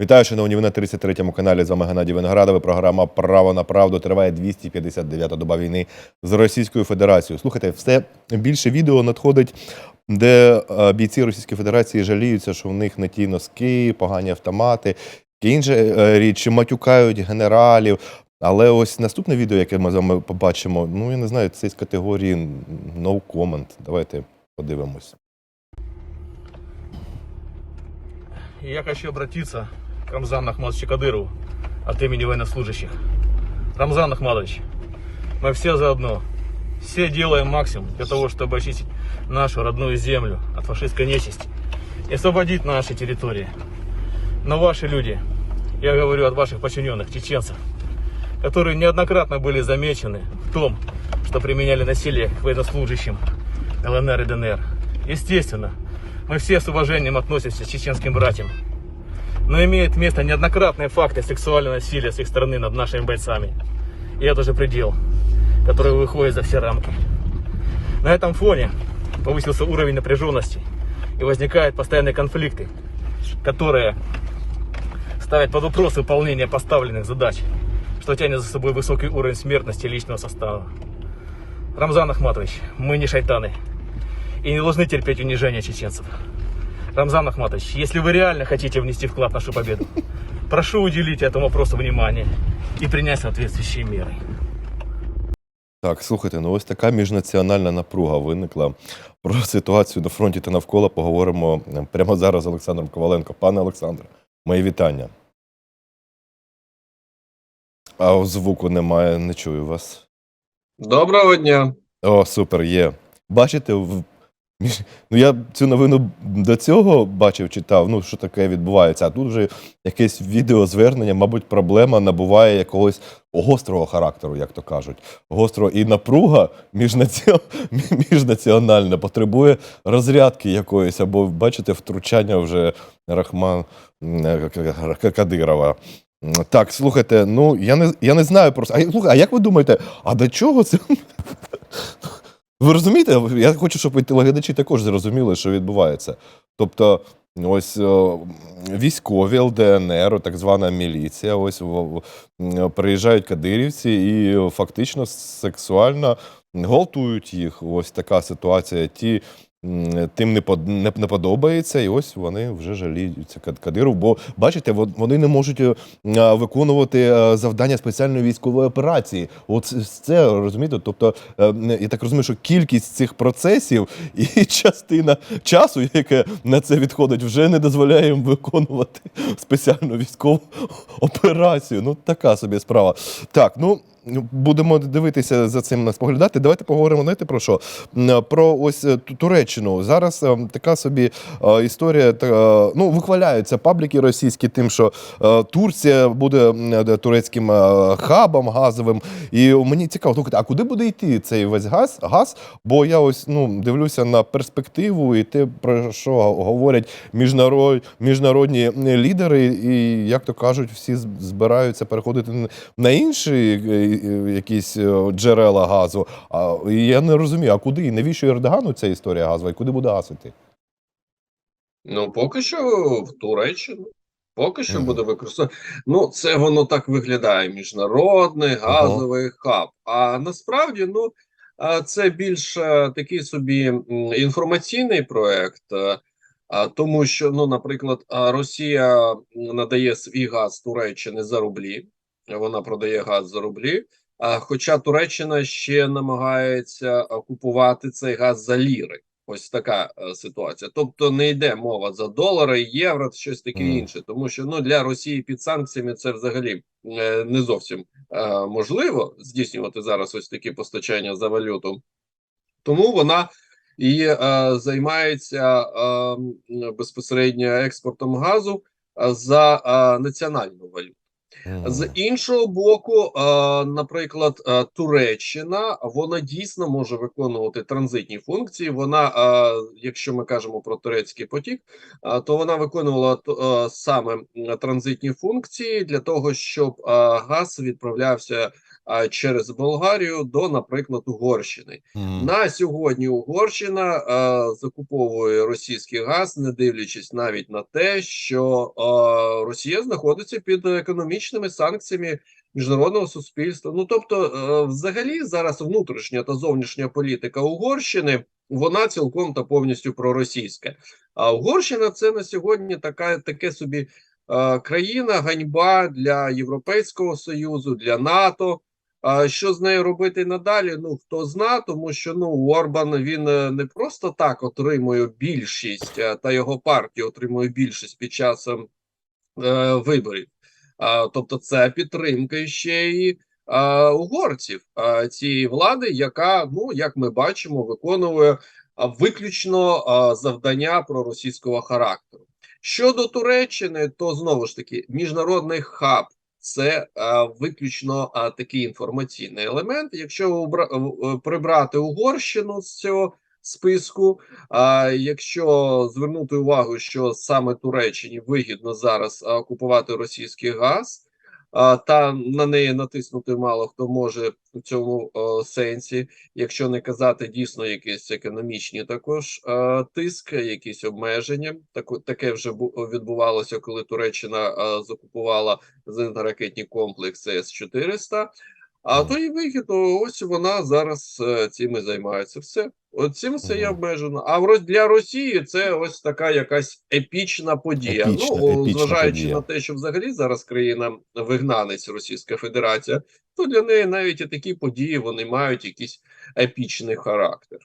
Вітаю, шановні, ви на 33-му каналі. З вами Геннадій Виноградовий. Програма Право на правду триває 259-та доба війни з Російською Федерацією. Слухайте, все більше відео надходить, де е, бійці Російської Федерації жаліються, що в них не ті носки, погані автомати. Інша е, річ, матюкають генералів. Але ось наступне відео, яке ми з вами побачимо, ну я не знаю, це з категорії no comment. Давайте подивимось. И я хочу обратиться к Рамзану Ахмадовичу Кадырову от имени военнослужащих. Рамзан Ахмадович, мы все заодно. Все делаем максимум для того, чтобы очистить нашу родную землю от фашистской нечисти и освободить наши территории. Но ваши люди, я говорю от ваших подчиненных, чеченцев, которые неоднократно были замечены в том, что применяли насилие к военнослужащим ЛНР и ДНР. Естественно, мы все с уважением относимся к чеченским братьям. Но имеют место неоднократные факты сексуального насилия с их стороны над нашими бойцами. И это же предел, который выходит за все рамки. На этом фоне повысился уровень напряженности и возникают постоянные конфликты, которые ставят под вопрос выполнение поставленных задач, что тянет за собой высокий уровень смертности личного состава. Рамзан Ахматович, мы не шайтаны и не должны терпеть унижение чеченцев. Рамзан Ахматович, если вы реально хотите внести вклад в нашу победу, прошу уделить этому вопросу внимание и принять соответствующие меры. Так, слухайте, ну ось така міжнаціональна напруга виникла. Про ситуацію на фронті та навколо поговоримо е, прямо зараз з Олександром Коваленко. Пане Олександре, мої вітання. А звуку немає, не чую вас. Доброго дня. О, супер, є. Бачите, в... між- ну я цю новину до цього бачив, читав, ну що таке відбувається, а тут вже якесь відеозвернення, мабуть, проблема набуває якогось гострого характеру, як то кажуть. Гострого і напруга міжнаці... міжнаціональна потребує розрядки якоїсь, або, бачите, втручання вже Рахман е, Кадирова. Так, слухайте, ну я не, я не знаю просто. А, слухай, а як ви думаєте, а до чого це? Ви розумієте? Я хочу, щоб і телеглядачі також зрозуміли, що відбувається. Тобто, ось о, військові ЛДНР, так звана міліція, ось в- о, приїжджають кадирівці і фактично сексуально гвалтують їх. Ось така ситуація. Ті. Тим не, подобається, і ось вони вже жаліються Кад- Кадиров. Бо бачите, вони не можуть е, виконувати е, завдання спеціальної військової операції. От це- це розумієте. Тобто, е, я так розумію, що кількість цих процесів і частина часу, яке на це відходить, вже не дозволяє їм виконувати спеціальну військову операцію. Ну, така собі справа. Так, ну. Будемо дивитися за цим споглядати. Давайте поговоримо знаєте, про що? Про ось е, Ту- Туреччину. Зараз е, така собі е, історія. Ну, вихваляються пабліки російські тим, що Турція буде турецьким хабом газовим. І мені цікаво, слухайте, а куди буде йти цей весь газ? газ? Бо я ось ну, дивлюся на перспективу і те, про що говорять міжнарод, міжнародні лідери, і, як то кажуть, всі збираються переходити на інші якісь е, джерела газу. А я не розумію, а куди? І навіщо Ердогану ця історія газова? І куди буде газ іти? Ну, поки що в Туреччину. Поки що буде використовувати. Ну, це воно так виглядає: міжнародний газовий хаб. А насправді, ну, це більш е, такий собі інформаційний проект, е, тому що, ну, наприклад, Росія надає свій газ Туреччини за рублі. Вона продає газ за рублі. А, хоча Туреччина ще намагається купувати цей газ за ліри. Ось така е, ситуація. Тобто не йде мова за долари, євро, щось таке інше. Тому що ну для Росії під санкціями це взагалі е, не зовсім е, можливо здійснювати зараз ось такі постачання за валюту. Тому вона і е, займається е, безпосередньо експортом газу за е, національну валюту. З іншого боку, е, наприклад, е, Туреччина вона дійсно може виконувати транзитні функції. Вона, е, якщо ми кажемо про турецький потік, то вона виконувала саме транзитні функції для того, щоб газ відправлявся через Болгарію до, наприклад, Угорщини. Мгм. На сьогодні Угорщина е, закуповує російський газ, не дивлячись навіть на те, що е, Росія знаходиться під економічними санкціями міжнародного суспільства. Ну тобто, е, взагалі, зараз внутрішня та зовнішня політика Угорщини вона цілком та повністю проросійська. А Угорщина це на сьогодні така таке собі е, країна, ганьба для Європейського союзу, для НАТО. Що з нею робити надалі? Ну хто зна, тому що ну Орбан він е, не просто так отримує більшість, е, та його партія отримує більшість під час е, е, виборів. А, тобто, це підтримка ще й а, угорців а, цієї влади, яка, ну як ми бачимо, виконує виключно а, завдання проросійського характеру. Щодо Туреччини, то знову ж таки міжнародний хаб це а, виключно а, такий інформаційний елемент. Якщо е, прибрати Угорщину з цього списку, а якщо звернути увагу, що саме Туреччині вигідно зараз а, купувати російський газ, та на неї натиснути мало хто може у цьому сенсі, якщо не казати дійсно якісь економічні також тиск, якісь обмеження. Таке вже бу- відбувалося, коли Туреччина закупувала зенітно-ракетні комплекси С-400. А Мгм. то і вигідно, ось вона зараз е, цим і займається. Все, от цим все є обмежено. А в для Росії це ось така якась епічна подія. Епічна, ну, епічна зважаючи подія. на те, що взагалі зараз країна вигнанець Російська Федерація, то для неї навіть і такі події вони мають якийсь епічний характер.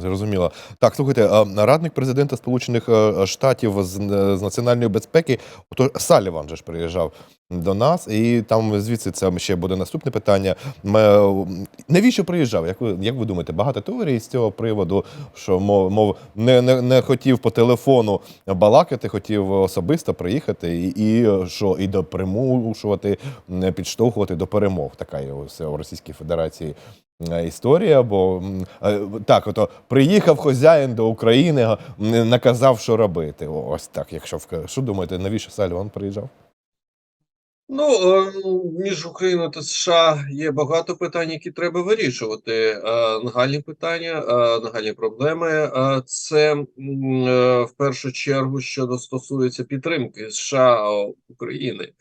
Зрозуміло. Так, слухайте, радник президента Сполучених е, Штатів з, е, національної безпеки, ото Саліван же ж приїжджав до нас, і там звідси це ще буде наступне питання. Е, Навіщо приїжджав? Як ви, як ви думаєте, багато теорій з цього приводу, що мов, мов не, не, не хотів по телефону балакати, хотів особисто приїхати, і, і що і до примушувати, підштовхувати до перемог. Така є у Російській Федерації історія. Бо е, так, ото приїхав хазяїн до України, наказав, що робити. Ось так. Якщо що думаєте, навіщо Саліван приїжджав? Ну, е, між Україною та США є багато питань, які треба вирішувати. Е, Нагальні питання, е, нагальні проблеми. Е, Це е, в першу чергу щодо стосується підтримки США е, України.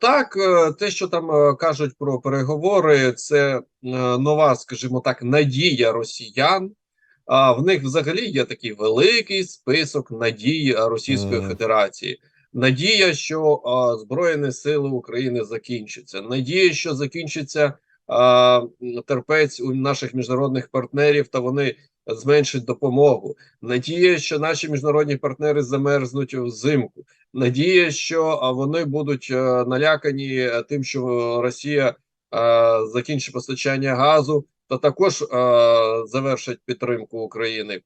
Так, е, те, що там е, кажуть про переговори, це е, нова, скажімо так, надія росіян. А в них взагалі є такий великий список надій Російської. Федерації. Надія, що а, Збройні Сили України закінчаться. Надія, що закінчиться а, терпець у наших міжнародних партнерів, та вони зменшать допомогу. Надія, що наші міжнародні партнери замерзнуть взимку. Надія, що вони будуть е, налякані е, тим, що Росія е, закінчить постачання газу, та також завершать підтримку України.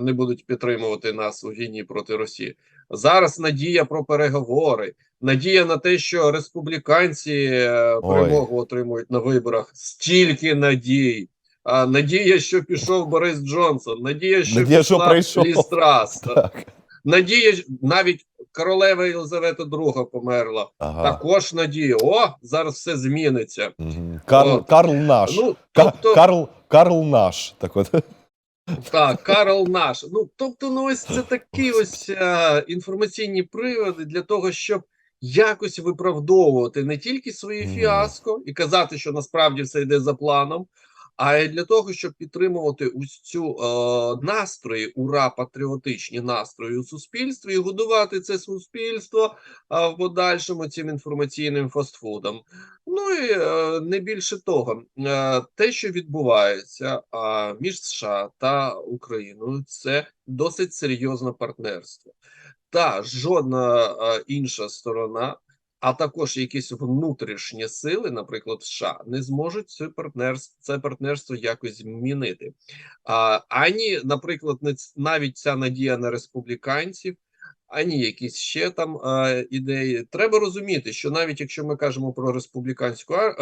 Не будуть підтримувати нас у війні проти Росії. Зараз надія про переговори, надія на те, що республіканці Ой. перемогу отримують на виборах. Стільки надій. А надія, що пішов Борис Джонсон, надія, що Надія, що пішла прийшов. Ліз Трас. Так. Надія, навіть королева Єлизавета II померла. Ага. Також надія. О, зараз все зміниться. Мгм. Карл, Карл наш. Ну, тобто, Карл, Карл наш. Так от. Так, Карл наш. Ну тобто, ну ось це такі ось е, інформаційні приводи для того, щоб якось виправдовувати не тільки свої Мгм. фіаско і казати, що насправді все йде за планом, а для того, щоб підтримувати ось цю е, настрої, ура, патріотичні настрої у суспільстві і годувати це суспільство а, в подальшому цим інформаційним фастфудом. Ну і е, не більше того, е, те, що відбувається а, між США та Україною, це досить серйозне партнерство. Та жодна е, інша сторона, а також якісь внутрішні сили, наприклад, США, не зможуть це партнерство, це партнерство якось змінити. А, ані, наприклад, не навіть ця надія на республіканців. Ані якісь ще там е, ідеї. Треба розуміти, що навіть якщо ми кажемо про республіканську е,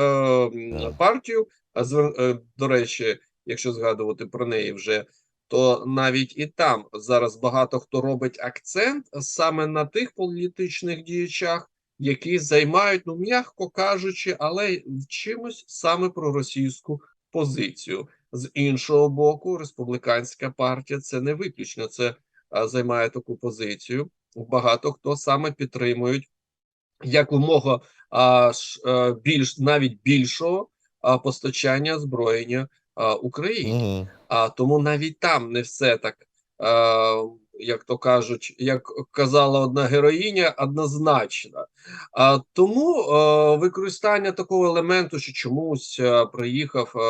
партію, а звер- е, до речі, якщо згадувати про неї вже, то навіть і там зараз багато хто робить акцент саме на тих політичних діячах, які займають, ну м'яко кажучи, але чимось саме проросійську позицію. З іншого боку, республіканська партія це не виключно. Це а, займає таку позицію. Багато хто саме підтримують якомога а, ш, а, більш навіть більшого а, постачання озброєння а, Україні. Мгм. А тому навіть там не все так, е, як то кажуть, як казала одна героїня, однозначно. А тому е, використання такого елементу, що чомусь е, приїхав е,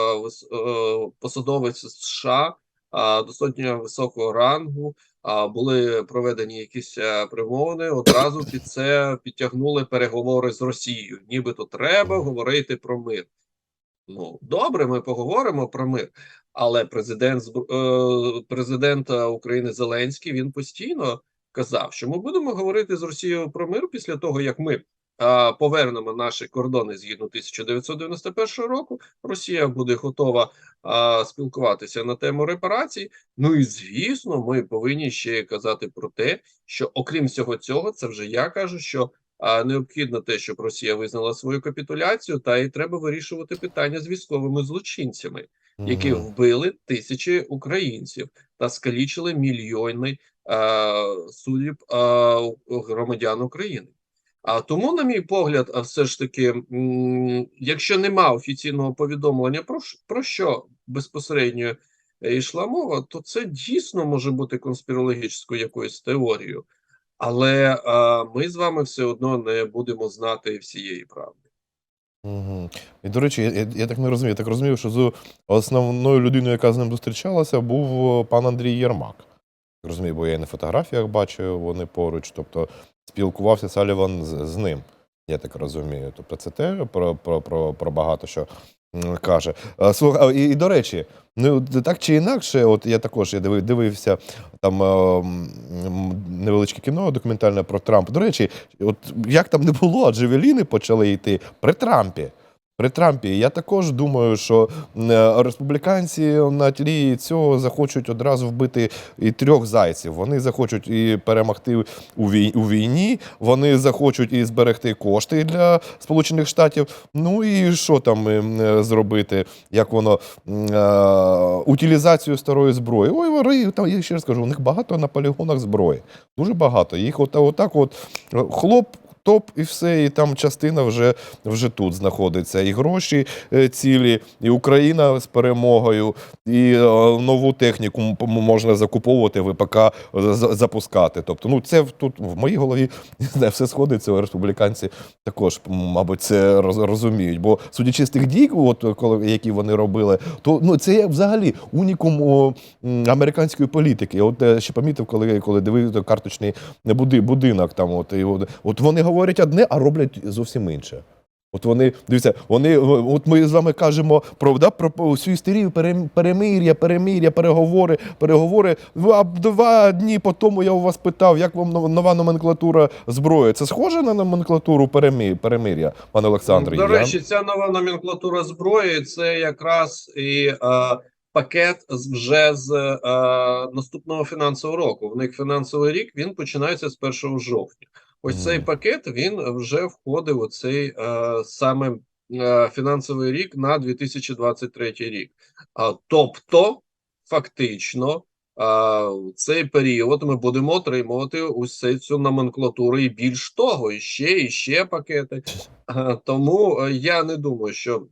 е, посадовець з США е, достатньо високого рангу. А були проведені якісь е, примовини, одразу під це підтягнули переговори з Росією. Нібито треба говорити про мир. Ну, добре, ми поговоримо про мир. Але президент е, президента України Зеленський він постійно казав, що ми будемо говорити з Росією про мир після того, як ми повернемо наші кордони згідно 1991 року. Росія буде готова спілкуватися на тему репарацій. Ну і звісно, ми повинні ще казати про те, що окрім всього цього, це вже я кажу, що необхідно те, щоб Росія визнала свою капітуляцію, та й треба вирішувати питання з військовими злочинцями, які вбили тисячі українців та скалічили мільйони суддів громадян України. А тому, на мій погляд, а все ж таки, якщо нема офіційного повідомлення про, про що безпосередньо е, йшла мова, то це дійсно може бути конспірологічною якоюсь теорією. Але е, ми з вами все одно не будемо знати всієї правди. Мгм. І, до речі, я, я, так не розумію. Я так розумів, що з основною людиною, яка з ним зустрічалася, був е, пан Андрій Єрмак. Так Розумію, бо я і на фотографіях бачив, вони поруч. Тобто спілкувався Саліван з, з ним. Я так розумію. Тобто це те про, про, про, про багато що каже. А, і, і до речі, ну так чи інакше, от я також я дивив, дивився там е, невеличке кіно документальне про Трампа. До речі, от як там не було, а джевеліни почали йти при Трампі. При Трампі я також думаю, що е, республіканці на тлі цього захочуть одразу вбити і трьох зайців. Вони захочуть і перемогти у вій- у війні, вони захочуть і зберегти кошти для Сполучених Штатів. Ну і що там е, зробити? Як воно е, утилізацію старої зброї? Ой, вори, там я ще раз кажу, у них багато на полігонах зброї. Дуже багато. Їх от, отак, от е, хлоп. Топ і все, і там частина вже, вже тут знаходиться. І гроші е, цілі, і Україна з перемогою, і е, нову техніку можна закуповувати, ВПК запускати. Тобто, ну це тут в моїй голові не все сходиться. Республіканці також, мабуть, це розуміють. Бо судячи з тих дій, от коли які вони робили, то ну це взагалі унікум американської політики. От е, ще помітив, коли, коли дивився карточний будинок. Там от, і от, от вони говорять одне, а роблять зовсім інше. От вони дивіться, вони от ми з вами кажемо про, да, про всю істерію перем- перемир'я, перемир'я, переговори, переговори. А два дні по тому я у вас питав, як вам нова номенклатура зброї. Це схоже на номенклатуру перемир'я, пане Олександре? До речі, ця нова номенклатура зброї це якраз і е, пакет з вже з е, наступного фінансового року. В них фінансовий рік він починається з 1 жовтня. Ось цей пакет він вже входив у цей е, саме е, фінансовий рік на 2023 рік. А, тобто, фактично, а, в цей період ми будемо отримувати усе цю номенклатуру і більш того, і ще, і ще пакети. А, Тому е, я не думаю, що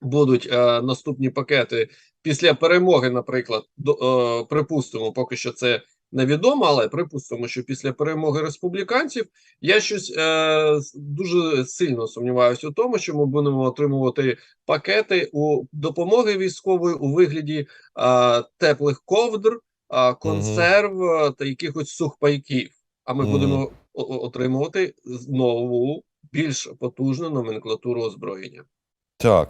будуть е, наступні пакети після перемоги, наприклад, до, е, припустимо, поки що це невідомо, але припустимо, що після перемоги республіканців я щось е, дуже сильно сумніваюся у тому, що ми будемо отримувати пакети у допомоги військової у вигляді е, теплих ковдр, е, консерв е, та якихось сухпайків. А ми будемо отримувати нову більш потужну номенклатуру озброєння. Так.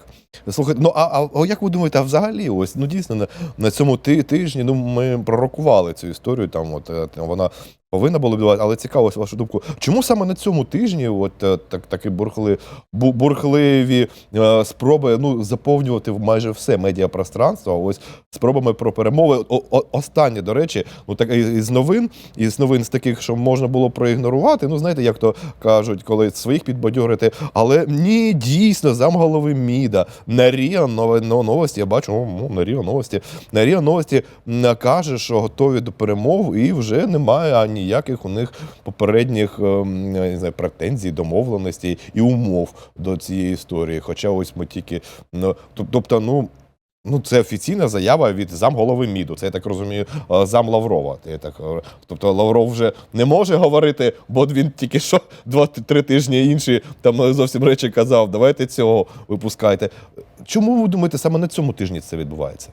Слухайте, ну а, а, як ви думаєте, а взагалі, ось ну дійсно на, на цьому ти- тижні ну, ми пророкували цю історію. Там от е, вона повинна була відбуватися. Але цікаво вашу думку. Чому саме на цьому тижні, от е, так, такі бурхли, бурхливі е, спроби ну, заповнювати майже все медіапространство, ось спробами про перемови. О, о, останнє, до речі, ну так із новин, із новин з таких, що можна було проігнорувати. Ну, знаєте, як то кажуть, коли своїх підбадьорити. Але ні, дійсно, замголови МІДа на нове- новості. Я бачу, о, ну, на РІА новості. На РІА новості каже, що готові до перемов, і вже немає ніяких у них попередніх ем, не знаю, претензій, домовленостей і умов до цієї історії. Хоча ось ми тільки ну, тобто, ну. Ну, це офіційна заява від замголови МІДу. Це я так розумію, е, зам Лаврова. Я так, е, тобто Лавров вже не може говорити, бо він тільки що два-три тижні інші там е, зовсім речі казав. Давайте цього випускайте. Чому ви думаєте, саме на цьому тижні це відбувається?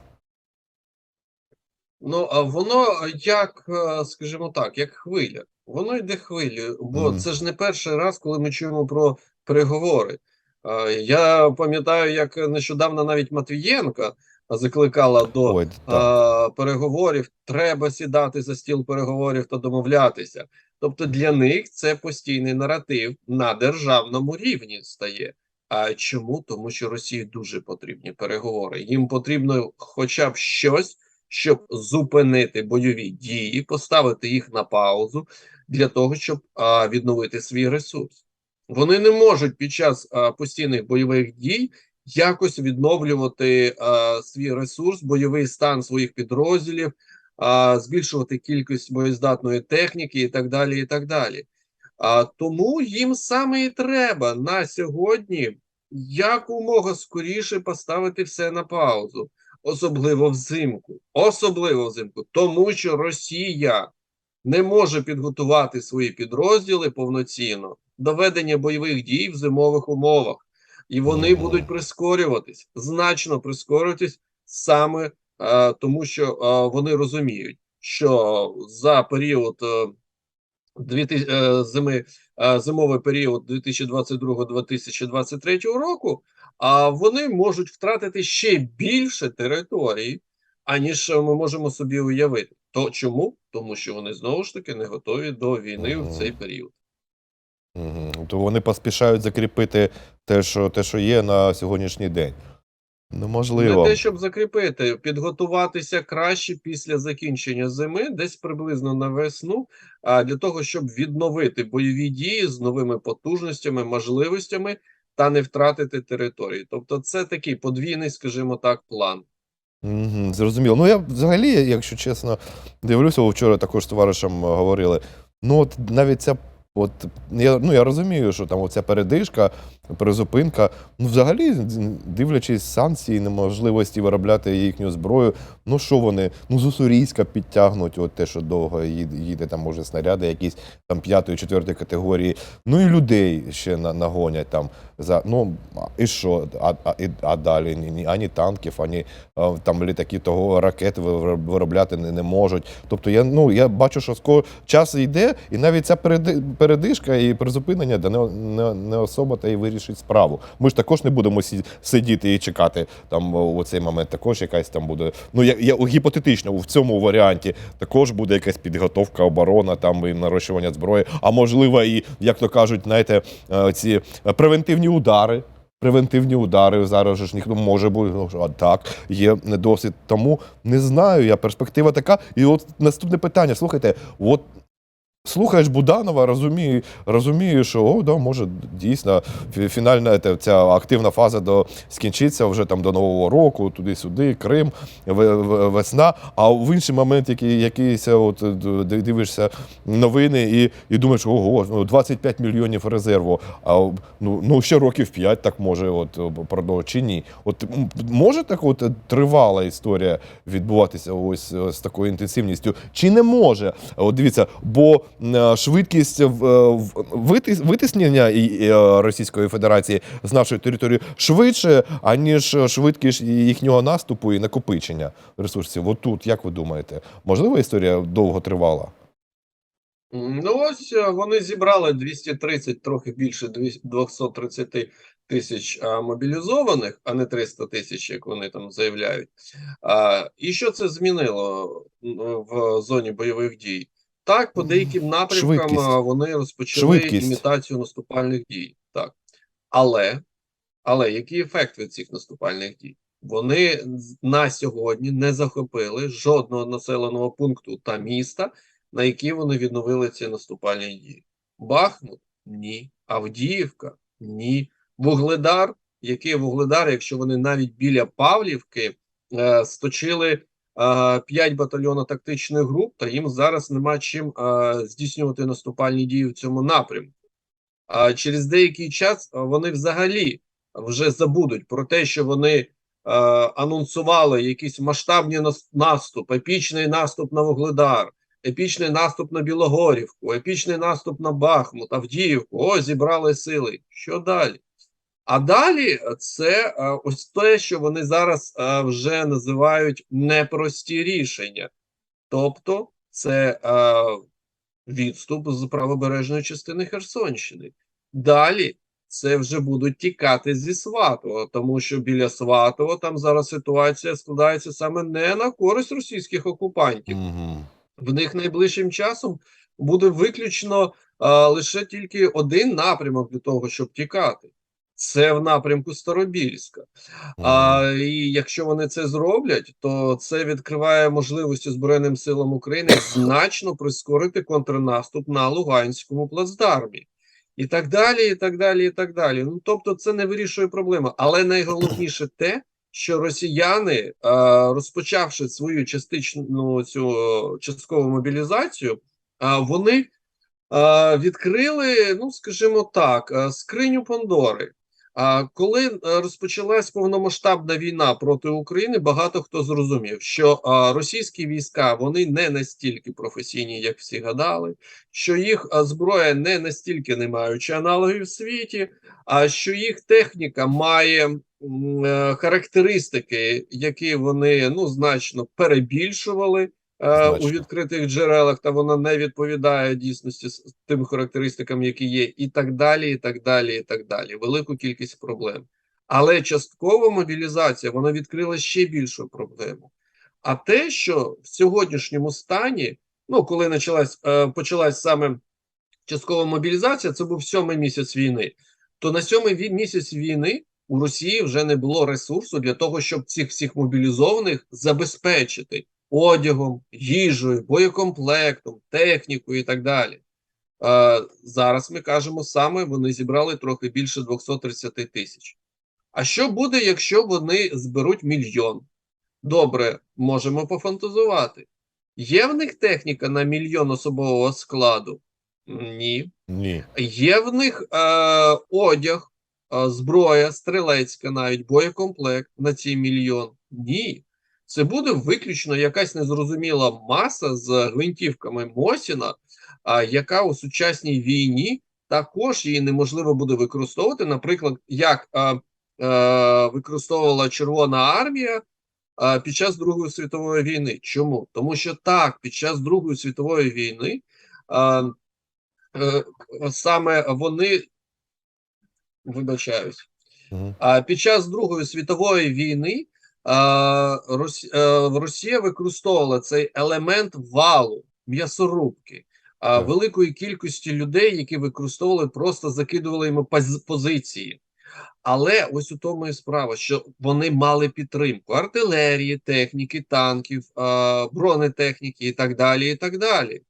Ну, а воно як, е, скажімо так, як хвиля. Воно йде хвилею, бо Мгм. це ж не перший раз, коли ми чуємо про переговори. Я пам'ятаю, як нещодавно навіть Матвієнка закликала до Ой, е, переговорів, треба сідати за стіл переговорів та домовлятися. Тобто для них це постійний наратив на державному рівні стає. А чому? Тому що Росії дуже потрібні переговори. Їм потрібно хоча б щось, щоб зупинити бойові дії, поставити їх на паузу для того, щоб а, відновити свій ресурс. Вони не можуть під час а, постійних бойових дій якось відновлювати а, свій ресурс, бойовий стан своїх підрозділів, а, збільшувати кількість боєздатної техніки і так далі. і так далі. А, тому їм саме і треба на сьогодні якомога скоріше поставити все на паузу, особливо взимку. Особливо взимку, тому що Росія не може підготувати свої підрозділи повноцінно до ведення бойових дій в зимових умовах, і вони будуть прискорюватись, значно прискорюватись саме е, тому, що е, вони розуміють, що за період е, зими, е, зимовий період 2022-2023 року, а вони можуть втратити ще більше території, аніж ми можемо собі уявити. То чому? Тому що вони знову ж таки не готові до війни в цей період. То вони поспішають закріпити те, що, те, що є на сьогоднішній день. Ну, Не те, щоб закріпити, підготуватися краще після закінчення зими, десь приблизно на весну, а для того, щоб відновити бойові дії з новими потужностями, можливостями та не втратити території. Тобто, це такий подвійний, скажімо так, план. Мгм, зрозуміло. Ну я взагалі, якщо чесно, дивлюся, ви вчора також з товаришем е, говорили. Ну, от навіть ця, от я, ну, я розумію, що там оця передишка, призупинка. Ну, взагалі, дивлячись санкції, неможливості виробляти їхню зброю. Ну що вони? Ну, з Уссурійська підтягнуть, от те, що довго їде, там, може, снаряди, якісь там п'ятої, четвертої категорії. Ну і людей ще нагонять там. За, ну, і що? А, а, і- а далі ні, ні, ані танків, ані там літаки того ракети виробляти не, не можуть. Тобто я, ну, я бачу, що скоро час йде, і навіть ця переди- передишка і призупинення да не, не, не особо та й вирішить справу. Ми ж також не будемо сидіти і чекати там у цей момент. Також якась там буде. Ну я, я гіпотетично в цьому варіанті також буде якась підготовка, оборона, там і нарощування зброї. А можливо, і як то кажуть, знаєте, е, ці превентивні удари. Превентивні удари зараз ж ніхто може бути. Ну, а так, є досвід. Тому не знаю я. Перспектива така. І от наступне питання. Слухайте, от слухаєш Буданова, розумію, розумію, що о, да, може дійсно фінальна ця активна фаза до скінчиться вже там до Нового року, туди-сюди, Крим, ве- ве- весна. А в інший момент, який якийсь от дивишся новини і, і думаєш, ого, ну 25 мільйонів резерву. А ну, ну ще років 5 так може, от продовж чи ні. От може так от тривала історія відбуватися ось з такою інтенсивністю? Чи не може? От дивіться, бо швидкість в- в- витис- витиснення е, Російської Федерації з нашої території швидше, аніж швидкість їхнього наступу і накопичення ресурсів. От тут, як ви думаєте, можливо, історія довго тривала? Ну ось е, вони зібрали 230, трохи більше 230 тисяч мобілізованих, а не 300 тисяч, як вони там заявляють. І що це змінило в зоні бойових дій? Так, по деяким напрямкам Швидкість. вони розпочали Швидкість. імітацію наступальних дій. Так. Але, але який ефект від цих наступальних дій? Вони на сьогодні не захопили жодного населеного пункту та міста, на які вони відновили ці наступальні дії. Бахмут ні. Авдіївка ні. Вугледар, який Вугледар, якщо вони навіть біля Павлівки е, сточили е, 5 батальйонно-тактичних груп, то їм зараз нема чим здійснювати наступальні дії в цьому напрямку. А через деякий час вони взагалі вже забудуть про те, що вони анонсували якийсь масштабний нас- наступ, епічний наступ на Вугледар, епічний наступ на Білогорівку, епічний наступ на Бахмут, Авдіївку. О, зібрали сили. Що далі? А далі це е, ось те, що вони зараз е, вже називають непрості рішення. Тобто, це е, відступ з правобережної частини Херсонщини. Далі це вже будуть тікати зі Сватова, тому що біля Сватова там зараз ситуація складається саме не на користь російських окупантів Угу. в них найближчим часом буде виключно а, лише тільки один напрямок для того, щоб тікати. Це в напрямку Старобільська. А, і якщо вони це зроблять, то це відкриває можливості Збройним силам України значно прискорити контрнаступ на Луганському плацдармі. І так далі, і так далі, і так далі. Ну тобто, це не вирішує проблему. Але найголовніше те, що росіяни, розпочавши свою частичну цю часткову мобілізацію, вони відкрили, ну скажімо так, скриню Пандори. Коли е, розпочалась повномасштабна війна проти України, багато хто зрозумів, що російські війська вони не настільки професійні, як всі гадали, що їх зброя не настільки не маючи аналогів в світі, а що їх техніка має е, характеристики, які вони ну значно перебільшували е, у відкритих джерелах, та вона не відповідає дійсності з тим характеристикам, які є, і так далі, і так далі, і так далі. Велику кількість проблем. Але часткова мобілізація вона відкрила ще більшу проблему. А те, що в сьогоднішньому стані, ну коли почалась, е, почалась саме часткова мобілізація, це був сьомий місяць війни. То на сьомий місяць війни у Росії вже не було ресурсу для того, щоб цих всіх мобілізованих забезпечити одягом, їжею, боєкомплектом, технікою і так далі. Е, зараз ми кажемо саме, вони зібрали трохи більше 230 тисяч. А що буде, якщо вони зберуть мільйон? Добре, можемо пофантазувати. Є в них техніка на мільйон особового складу? Ні. Ні. Є в них е, одяг, е, зброя, стрілецька, навіть боєкомплект на ці мільйон? Ні. Це буде виключно якась незрозуміла маса з гвинтівками Мосіна, а, яка у сучасній війні також її неможливо буде використовувати, наприклад, як е, е, використовувала Червона армія е, під час Другої світової війни. Чому? Тому що так, під час Другої світової війни. Е, е, саме вони вибачаюсь. А під час Другої світової війни а, Росія використовувала цей елемент валу, м'ясорубки, великої кількості людей, які використовували, просто закидували поз- позиції. Але ось у тому і справа, що вони мали підтримку артилерії, техніки, танків, бронетехніки і так далі. і так далі.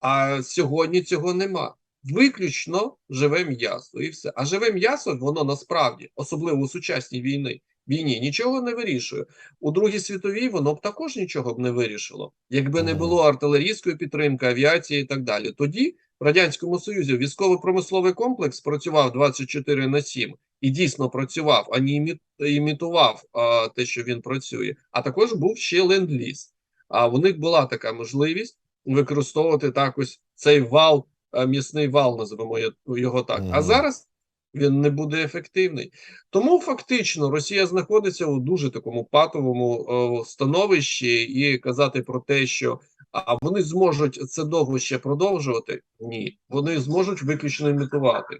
А сьогодні цього нема. Виключно живе м'ясо і все. А живе м'ясо, воно насправді, особливо у сучасній війни, війні, нічого не вирішує. У Другій світовій воно б також нічого б не вирішило, якби не було артилерійської підтримки, авіації і так далі. Тоді в Радянському Союзі військово-промисловий комплекс працював 24 на 7 і дійсно працював, а не імітував а, те, що він працює. А також був ще ленд-ліз. А у них була така можливість використовувати так ось цей вал, е, м'ясний вал, називаємо його так. А зараз він не буде ефективний. Тому фактично Росія знаходиться у дуже такому патовому о, становищі, і казати про те, що а вони зможуть це довго ще продовжувати. Ні, вони зможуть виключно імітувати.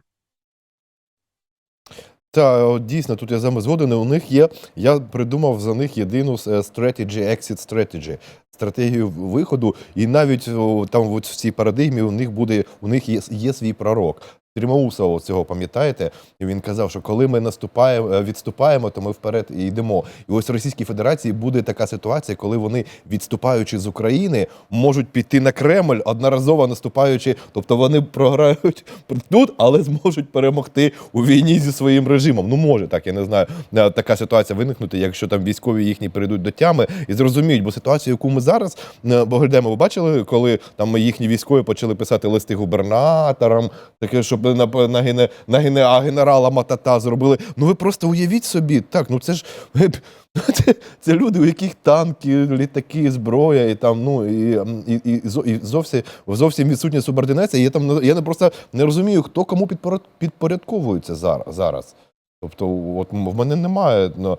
Та дійсно тут я з вами згоден. У них є. Я придумав за них єдину е, strategy, exit strategy, стратегію виходу. І навіть там в цій парадигмі у них буде у них є, є свій пророк. Трімаусова цього пам'ятаєте? І він казав, що коли ми наступаємо, е, відступаємо, то ми вперед і йдемо. І ось в Російській Федерації буде така ситуація, коли вони, відступаючи з України, можуть піти на Кремль, одноразово наступаючи, тобто вони програють тут, але зможуть перемогти у війні зі своїм режимом. Ну може так, я не знаю. е, Така ситуація виникнути, якщо там військові їхні прийдуть до тями і зрозуміють, бо ситуацію, яку ми зараз е, поглядаємо, ви бачили, коли там їхні військові почали писати листи губернаторам, таке, щоб на, на, на, на, генерала Матата зробили. Ну ви просто уявіть собі, так, ну це ж це, це люди, у яких танки, літаки, зброя, і там, ну і, і, і, зовсім, зовсім відсутня субординація. Я там я не просто не розумію, хто кому підпоряд- підпорядковується зараз. Тобто, от в мене немає ну,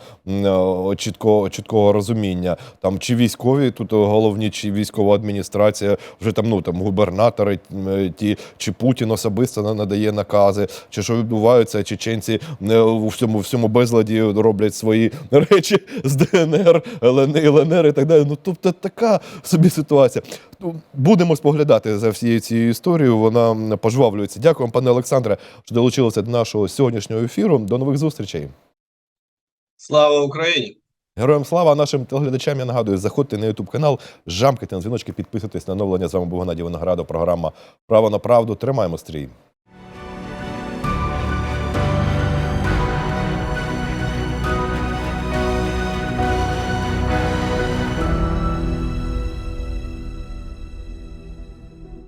е, чіткого, чіткого розуміння. Там чи військові тут головні, чи військова адміністрація, вже там ну там губернатори, е, ті, чи Путін особисто надає накази, чи що відбувається, чеченці е, у всьому всьому безладі роблять свої речі з ДНР, ЛН, ЛНР і так далі. Ну тобто така собі ситуація. Будемо споглядати за всією цією історією. Вона пожвавлюється. Дякую, пане Олександре, що долучилися до нашого сьогоднішнього ефіру. До нових зустрічей. Слава Україні! Героям слава А нашим телеглядачам. Я нагадую, заходьте на YouTube канал, жамкайте на дзвіночки, підписуйтесь на оновлення. З вами був Геннадій Виноградов. Програма Право на правду. Тримаємо стрій.